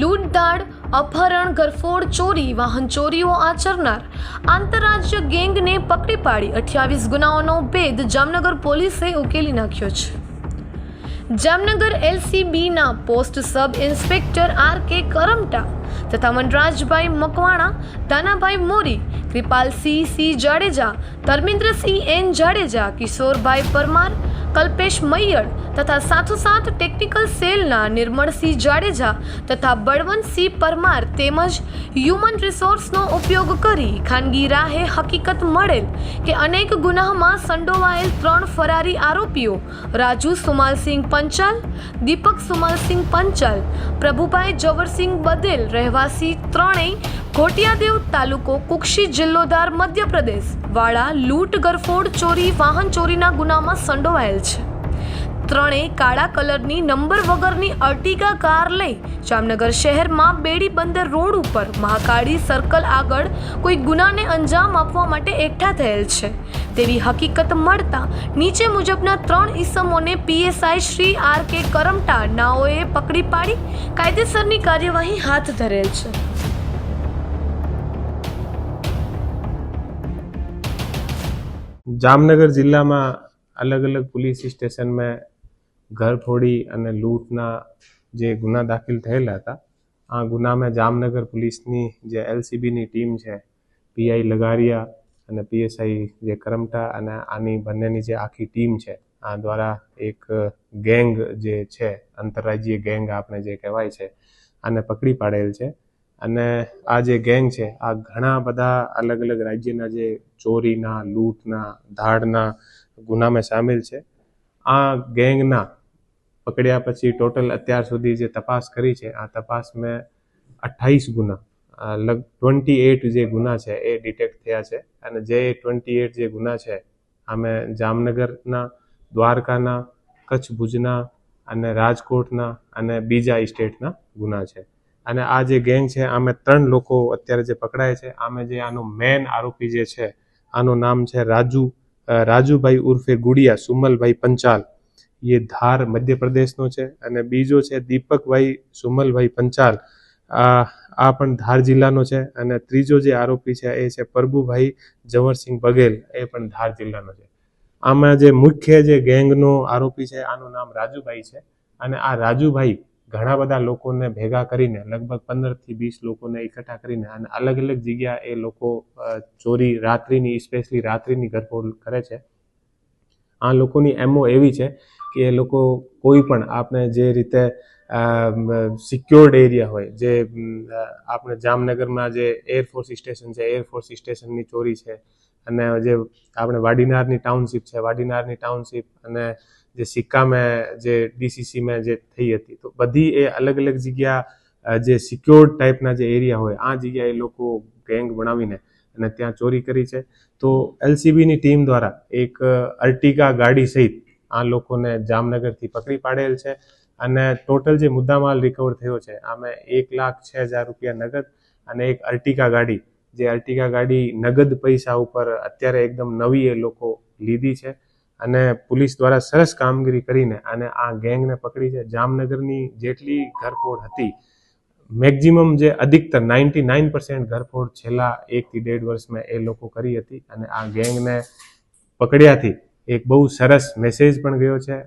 લૂંટદાડ અપહરણ ગરફોડ ચોરી, વાહન ચોરીઓ આચરનાર આંતરરાજ્ય ગેંગને પકડી પાડી અઠ્યાવીસ ગુનાઓનો ભેદ જામનગર પોલીસે ઉકેલી નાખ્યો છે. Jamnagar એલસીબીના post sub inspector R K Karamta તથા વનરાજભાઈ મકવાણા, દાનાભાઈ મોરી, કૃપાલસિંહ સી જાડેજા, ધર્મેન્દ્રસિંહ એન જાડેજા, કિશોરભાઈ પરમાર, કલ્પેશ મૈયર તથા સાથોસાથ ટેકનિકલ સેલના નિર્મળસિંહ જાડેજા તથા બળવંતસિંહ પરમાર તેમજ હ્યુમન રિસોર્સનો ઉપયોગ કરી ખાનગી રાહે હકીકત મળેલ કે અનેક ગુનાહમાં સંડોવાયેલ ત્રણ ફરારી આરોપીઓ રાજુ સુમાલસિંહ પંચાલ, દીપક સુમાલસિંહ પંચાલ, પ્રભુભાઈ જવરસિંહ બદેલ રહેવાસી ત્રણેય ઘોટિયાદેવ તાલુકો કુક્ષી જિલ્લોદાર મધ્યપ્રદેશ વાળા લૂંટ ગરફોડ ચોરી વાહન ચોરીના ગુનામાં સંડોવાયેલ છે. ત્રણેય કાળા કલરની નંબર વગરની અર્ટિગા કાર લઈ જામનગર શહેરમાં બેડી બંદર રોડ ઉપર મહાકાળી સર્કલ આગળ કોઈ ગુનાને અંજામ આપવા માટે એકઠા થયેલ છે. તેવી હકીકત મળતા નીચે મુજબના ત્રણ ઇસમોને PSI Shri R K Karamta નાઓએ પકડી પાડી, કાયદેસરની કાર્યવાહી હાથ ધરેલ છે. જામનગર જિલ્લામાં અલગ અલગ પોલીસ સ્ટેશનમાં ઘરફોડી અને લૂંટના જે ગુના દાખલ થયેલા હતા, આ ગુનામાં જામનગર પોલીસની જે એલસીબીની ટીમ છે, પીઆઈ લગારિયા અને પીએસઆઈ જે કરમટા અને આની બંનેની જે આખી ટીમ છે, આ દ્વારા એક ગેંગ જે છે, આંતરરાજ્ય ગેંગ આપણે જે કહેવાય છે, આને પકડી પાડેલ છે. અને આ જે ગેંગ છે, આ ઘણા બધા અલગ અલગ રાજ્યના જે ચોરીના, લૂંટના, ધાડના ગુનામાં સામેલ છે. આ ગેંગના પકડ્યા પછી ટોટલ અત્યાર સુધી જે તપાસ કરી છે, આ તપાસ મેં અઠ્ઠાવીસ ગુના લગ ટ્વેન્ટી એટ જે ગુના છે એ ડિટેક્ટ થયા છે અને જે ટ્વેન્ટી એટ જે ગુના છે આમે જામનગરના, દ્વારકાના, કચ્છ ભુજના અને રાજકોટના અને બીજા સ્ટેટના ગુના છે. અને આ જે ગેંગ છે આમે ત્રણ લોકો અત્યારે જે પકડાય છે આમે જે આનો મેન આરોપી જે છે, આનું નામ છે રાજુ રાજુભાઈ ઉર્ફે ગુડિયા, સુમલભાઈ પંચાલ. એ ધાર મધ્યપ્રદેશનો છે અને બીજો છે દીપકભાઈ સુમલભાઈ પંચાલ. આ આ પણ ધાર જિલ્લાનો છે અને ત્રીજો જે આરોપી છે એ છે પ્રભુભાઈ જવરસિંહ બઘેલ. એ પણ ધાર જિલ્લાનો છે. આમાં જે મુખ્ય જે ગેંગનો આરોપી છે આનું નામ રાજુભાઈ છે અને આ રાજુભાઈ ઘણા બધા લોકોને ભેગા કરીને લગભગ પંદરથી વીસ લોકોને એકઠા કરીને અને અલગ અલગ જગ્યા એ લોકો ચોરી રાત્રિની સ્પેશિયલી રાત્રિની ઘરફોડ કરે છે. આ લોકોની એમઓ એવી છે કે એ લોકો કોઈ પણ આપણે જે રીતે સિક્યોર્ડ એરિયા હોય, જે આપણે જામનગરમાં જે એરફોર્સ સ્ટેશન છે એરફોર્સ સ્ટેશનની ચોરી છે, અને જે આપણે વાડીનારની ટાઉનશીપ છે, વાડીનારની ટાઉનશીપ અને જે સિક્કામાં જે ડીસીસીમાં જે થઈ હતી, તો બધી એ અલગ અલગ જગ્યા જે સિક્યોર્ડ ટાઈપના જે એરિયા હોય, આ જગ્યાએ લોકો ગેંગ બનાવીને અને ત્યાં ચોરી કરી છે. તો એલસીબીની ટીમ દ્વારા એક અર્ટિગા ગાડી સહિત આ લોકોને જામનગરથી પકડી પાડેલ છે. અને ટોટલ જે મુદ્દામાલ રિકવર થયો છે, આમાં એક લાખ છ હજાર રૂપિયા નગદ અને એક અર્ટિકા ગાડી. જે અર્ટિકા ગાડી નગદ પૈસા ઉપર અત્યારે એકદમ નવી એ લોકો લીધી છે અને પોલીસ દ્વારા સરસ કામગીરી કરીને અને આ ગેંગને પકડી છે. જામનગરની જેટલી ઘરફોડ હતી, મેક્ઝિમમ જે અધિકતર નાઇન્ટી નાઇન પર્સન્ટ ઘરફોડ છેલ્લા એકથી ડેઢ વર્ષમાં એ લોકો કરી હતી અને આ ગેંગને પકડ્યાથી એક બહુ સરસ મેસેજ પણ ગયો છે.